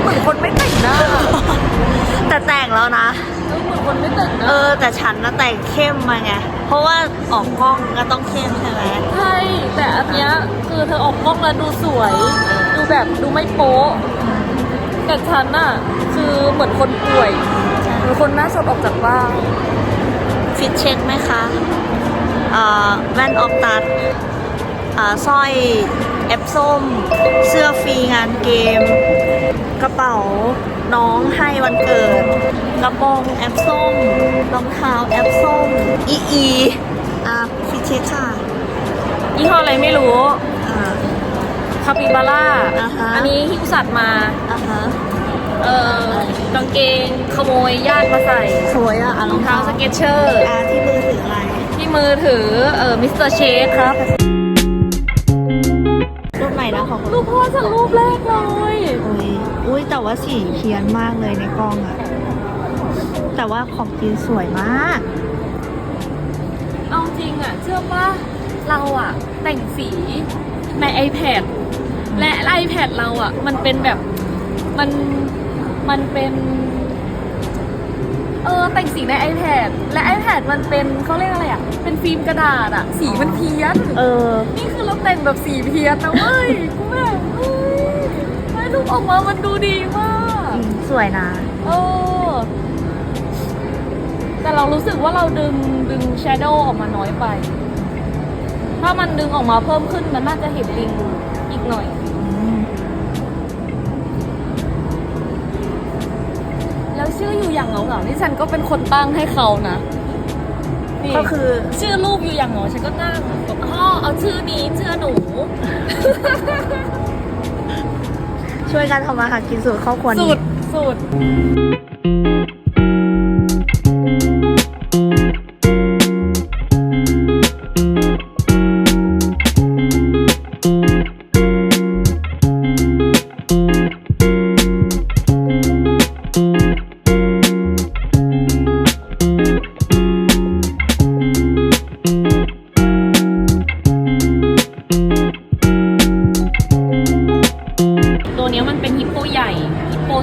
เหมือนคนไม่แต่งหน้า แต่แต่งแล้วนะเหมือนคนไม่แต่งหเอน้าอแต่ฉันนะแต่งเข้มมาไง เพราะว่าออกกล้องก็ต้องเข้มใช่ไหมใช่แต่อันเนี้ยคือเธอออกกล้องแล้วดูสวย ดูแบบดูไม่โป๊ะ แต่ฉันน่ะคือเหมือนคนป่วยเหมือนคนหน้าสดออกจากบ้านฟิตเช็คไหมคะเอ่อแว่นออกตัดอ่าสร้อยแอปส้ม เสื้อฟรีงานเกม กระเป๋าน้องให้วันเกิด กระโปรงแอปส้มรองเท้าแอปส้มอีอีอะฟิตเช็คค่ะยี่ห้ออะไรไม่รู้อ่า คาปิบาร่าอ่าฮะ อันนี้ฮิวสัตว์มา อะฮะเอ่อกางเกงขโมยญาติมาใส่สวยอะอะรองเท้าสเก็ตเชอร์ อะที่มือถืออะไรที่มือถือเอ่อมิสเตอร์เชคครับ รูปใหม่นะของคุณรูปพ่อจากรูปแรกเลย อุ้ยอุ้ยแต่ว่าสีเพี้ยนมากเลยในกล้องอะแต่ว่าของจริงสวยมาก เอาจริงอะ เชื่อป่ะเราอะ แต่งสี ใน iPad และ iPad เราอะ มันเป็นแบบมันมันเป็น เออแต่งสีใน iPad และ iPad มันเป็นเขาเรียกอะไรอะ เป็นฟิล์มกระดาษอะ สีมันเพี้ยนเออ นี่คือเราแต่งแบบสีเพี้ยนนะเว้ยกูแบบเฮ้ยให้รูปออกมามันดูดีมากสวยนะ เออ แต่เรารู้สึกว่าเราดึงดึงแชโดว์ออกมาน้อยไป ถ้ามันดึงออกมาเพิ่มขึ้นมันน่าจะเห็นลิงอีกหน่อย แล้วชื่ออยู่อย่างเหงาเหงาๆนี่ฉันก็เป็นคนตั้งให้เขานะนี่ก็คือชื่อรูปอยู่อย่างเหงาฉันก็ตั้งบอกพ่อเอาชื่อนี้ชื่อหนู ช่วยกันทำมาหากินสูตรครอบครัวสุนี้ดสุด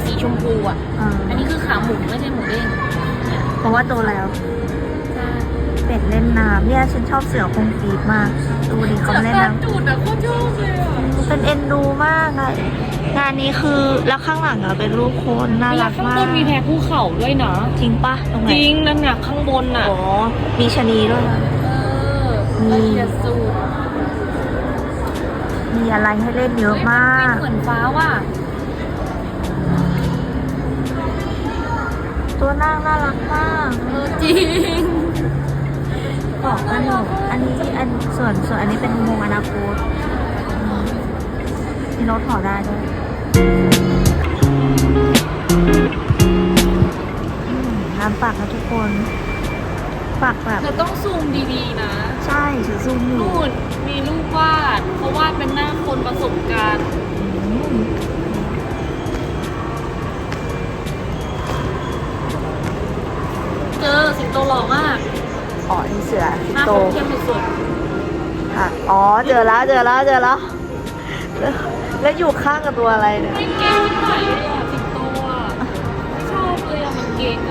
สีชมพูอะ อ่าอันนี้คือขาหมูไม่ใช่หมูเด้งเนี่ยเพราะว่าโตแล้ว เป็ดเล่นน้ำเนี่ยฉันชอบเสือคงฟีดมาก ดูดิเขาเล่นน้จูดอะโคตรชอบเลยอะำเป็นเอ็นดูมากอะงานนี้คือแล้วข้างหลังอะเป็นรูปคนน่ารักข้างมาบกนมีแพภูเขาด้วยนะจริงปะตรงไหนจริงนั่นน่ะข้างบนน่ะ อ๋อมีชะนีด้วยนะ เออละเอียดสุดมีอะไรให้เล่นเยอะมากเหมือนฟ้าว่ะ ตัวนั่งน่ารักมากเออจริงบอกอันนี้อันนี้อันส่วนส่วนอันนี้เป็นอุโมงค์อนาคตอืมมีรถถอดได้ด้วยอืมน้ำปักนะทุกคนปักแบบเราต้องซูมดีๆนะ ใช่ถือซูมอยู่นู่นมีรูปวาดเพราะวาดเป็นหน้าคนประสบการณ์ โตหล่อมากอ๋อนี่เสือสิหงน้าโต คมเข้มสุดค่ะ อ๋อ เจอแล้ว เจอแล้ว เจอแล้ว แล้วแล้วอยู่ข้างกับตัวอะไรเนี่ย ๆไม่เก่งที่ไหนเลยอะสิงโตอะชอบเลยอะมันเก่งอะ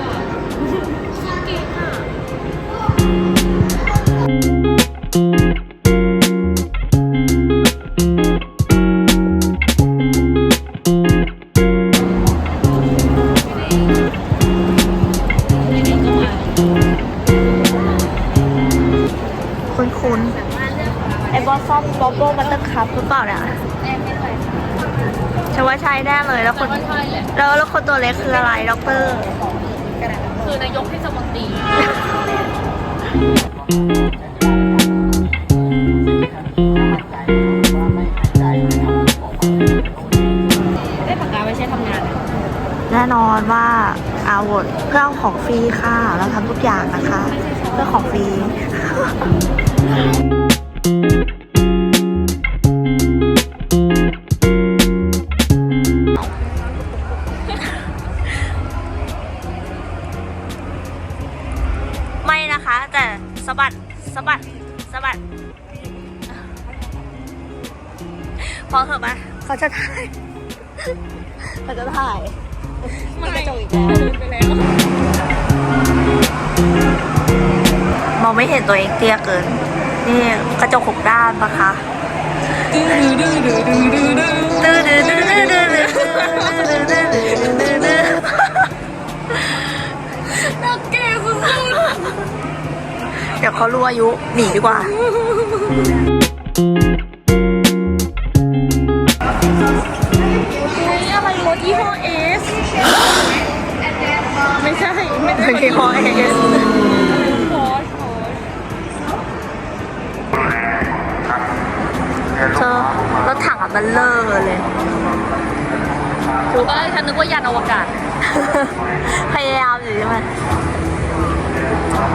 าเนี่ยฉันว่าใช่แน่เลยแล้วคนแต่ว่าใช่แหละแล้วแล้วคนตัวเล็กคืออะไรด็อกเตอร์คือนายกเทศมนตรีได้ปากกาไว้ใช้ทำงานอะแน่นอนว่าอาวุธเพื่อเอาของฟรีค่ะ เราทำทุกอย่างนะคะ เพื่อของฟรี สะบัดพอเถอะปะเขาจะถ่ายเขาจะถ่ายไม่กระจกอีกแล้วไปแล้วมองไม่เห็นตัวเองเตี้ยเกิน นี่กระจกหกด้านปะคะดื้อดื้อดื้อดื้อดื้อดื้อดื้อดื้อดื้อ เดี๋ยวเขารู้อายุหนีดีกว่าๆอุ้ยอะไรรถยี่ห้อเอสไม่ใช่ ไม่ใช่ยี่ห้อ AS พอชพอชเธอรถถังอะมันเลอเลยถูกป่ะฉันนึกว่ายานอวกาศ พยายามอยู่ใช่ไหม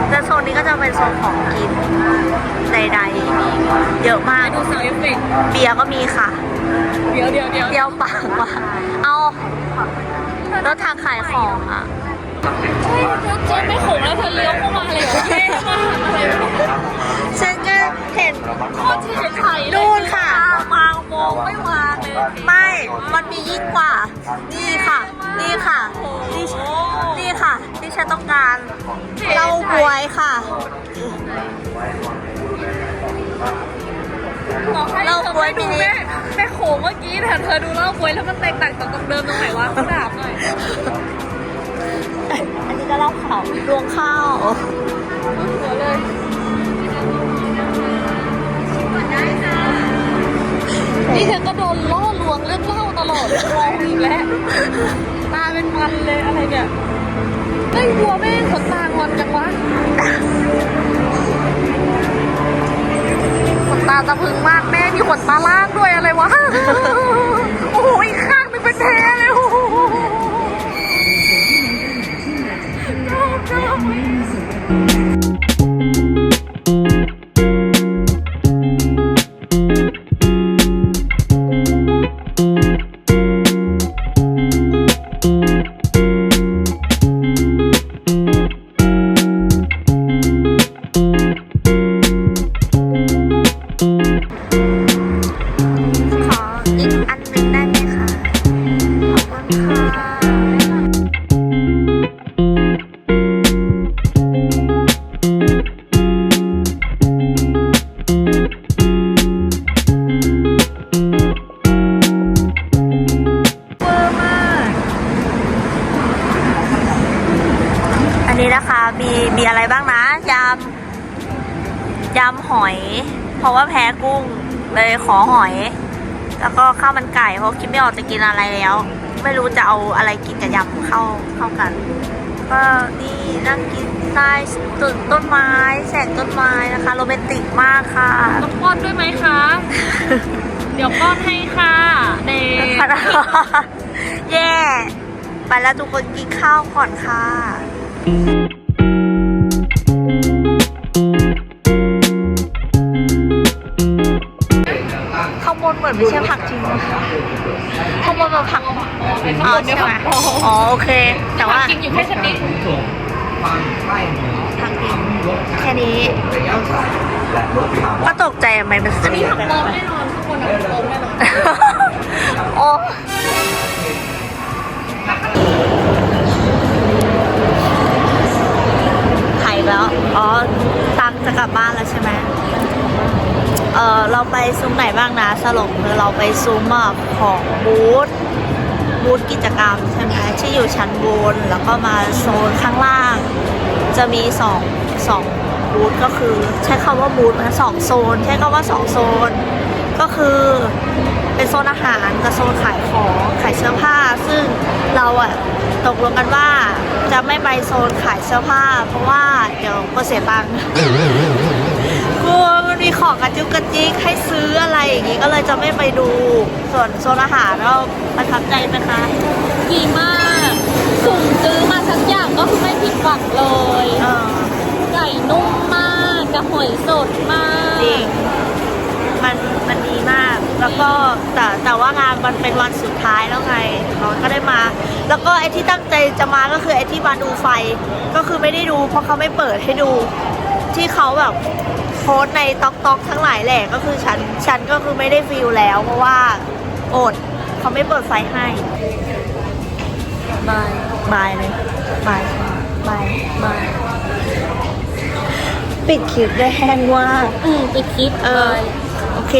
แต่โซนนี้ก็จะเป็นโซนของกินใดๆ เยอะมาก ดูสาวเอฟเฟกต์เบียร์ก็มีค่ะ เดี๋ยวเดี๋ยวเดี๋ยวเดียวปากว่ะเอารถทางขายของอะเฮ้ยเธอเจ๊ไม่โขงแล้วเธอเลี้ยวเข้ามาเลยเหรอเท่มากอะไรวะฉันก็เห็นโคตรเท่ไทยเลยนู่นค่ะวางโมงไม่วางเลย ไม่ มันมียิ่งกว่า นี่ค่ะ นี่ค่ะนี่นี่ค่ะที่ ฉันต้องการเหล้าบวยค่ะ บอกให้เราเธอบ๊วยไปดูมินิแม่แม่โขงเมื่อกี้แต่เธอดูเล่าบวยแล้วมันแตกต่างจากตรงเดิมตรงไหนวะเขาถามหน่อยอันนี้ก็เหล้าขาวรวงข้าว หัวเลย นี่เธอก็โดนล่อลวงเรื่องเล่าตลอดลองอีกแล้วตาเป็นมันเลยอะไรเนี่ยเฮ้ยวัวแม่งขนตางอนจังวะขนตาตะพึงมากแม่มีขนตาล่างด้วยอะไรวะ โอ้ยข้างหนึงเป็นแท้เลย ขอหอย แล้วก็ข้าวมันไก่เพราะคิดไม่ออกจะกินอะไรแล้ว ไม่รู้จะเอาอะไรกินกับยำเข้าเข้ากัน ก็นี่นั่งกินใต้ต้นต้นไม้ แสงต้นไม้นะคะโรแมนติกมากค่ะต้องป้อนด้วยไหมคะ เดี๋ยวป้อนให้ค่ะเด็กแย่ ไปแล้วทุกคนกินข้าวก่อนค่ะ ไม่ใช่ผักจริงข้างบนเป็นผักอ๋อใช่ไหมอ๋อโอเค แต่ว่าจริงอยู่แค่ชนิดผักจริงแค่นี้ก็ตกใจทำไมมันสีผักแบบปลอมแน่นอนทุกคนผักปลอมแน่นอนโอ้ไข่แล้ว อ๋อตังจะกลับบ้านแล้วใช่ไหม เออเราไปซุ้มไหนบ้างนะสรุปคือเราไปซุ้มของบูธบูธกิจกรรมใช่ไหมที่อยู่ชั้นบนแล้วก็มาโซนข้างล่าง จะมีสองสองบูธก็คือใช้คำว่าบูธนะสองโซน ใช้คำว่าสองโซน ก็คือเป็นโซนอาหารกับโซนขายของขายเสื้อผ้า ซึ่งเราอะตกลงกันว่าจะไม่ไปโซนขายเสื้อผ้า เพราะว่าเดี๋ยวก็เสียตังค์ กลัวมันมีของกระจุกกระจิกให้ซื้ออะไรอย่างงี้ก็เลยจะไม่ไปดู ส่วนโซนอาหารเราประทับใจไหมคะดีมาก สุ่มซื้อมาสักอย่างก็คือไม่ผิดหวังเลยเออไก่นุ่มมากกระหอยสดมากจริงมันมันดีมาก แล้วก็แต่แต่ว่างานมันเป็นวันสุดท้ายแล้วไงเราก็ได้มา แล้วก็ไอ้ที่ตั้งใจจะมาก็คือไอ้ที่มาดูไฟ ก็คือไม่ได้ดู เพราะเขาไม่เปิดให้ดู ที่เขาแบบ โพสต์ในต็อกต็อกทั้งหลายแหละก็คือฉันฉันก็คือไม่ได้ฟิลแล้ว เพราะว่าอดเขาไม่เปิดไฟให้บายบายเลยบายบายบายปิดคลิปได้แห้งว่ากอืมปิดคลิปเออโอเค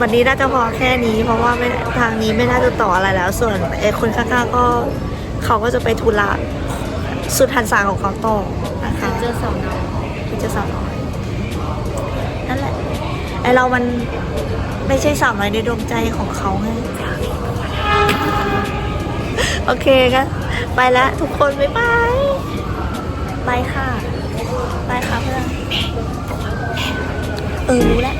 วันนี้น่าจะพอแค่นี้ เพราะว่าไม่ทางนี้ไม่น่าจะต่ออะไรแล้ว ส่วนไอ้คนข้างๆก็เขาก็จะไปธุระสุดทันสาของเขาต่อนะคะเจอสาวน้อยที่จะสาวน้อยนั่นแหละไอเรามันไม่ใช่สาวน้อยในดวงใจของเขาไงโอเคงั้นไปแล้วทุกคนบ๊ายบายไปค่ะไปค่ะเพื่อนเออรู้แล้ว